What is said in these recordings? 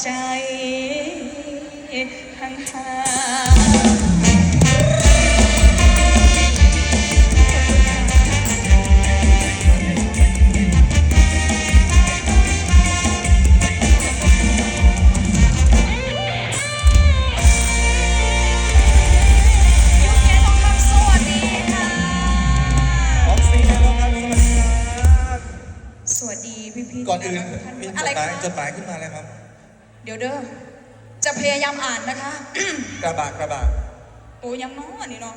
อบใจห่างหายุคนี้ต้องทำสวัสดีค่ะออกซีแนลครับสวัสดีครับสวัสดีพี่พี่ก่อนอื่นมีจอะไรดหมายคะจดหมายขึ้นมาเลยครับ เดี๋ยวเด้อ จะพยายามอ่านนะคะ กระบะกระบะโอ้ยังน้อนี่เนาะ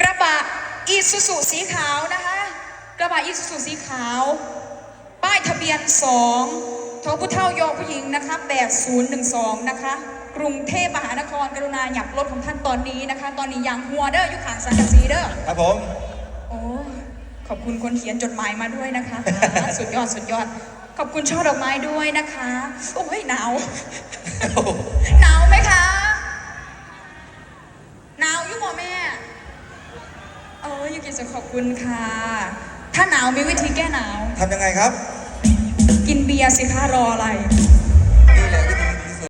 กระบะอีซูซูสีขาวนะคะ กระบะอีซูซูสีขาว ป้ายทะเบียน2ทอผู้เท่ายอผู้หญิงนะคะแบบ012 นะคะ กรุงเทพมหานครกรุณาหยับรถของท่านตอนนี้นะคะ ตอนนี้ยางหัวเด้ออยู่ขางสังกะสีเด้อ ครับผม โอ้ ขอบคุณคนเขียนจดหมายมาด้วยนะคะ สุดยอดสุดยอด ขอบคุณช่อดอกไม้ด้วยนะคะ โอ้ยหนาว หนาวไหมคะ หนาวอยุ่หมอแม่ เออยูกิจะขอบคุณค่ะ ถ้าหนาวมีวิธีแก้หนาว ทำยังไงครับ กินเบียร์สิคะรออะไร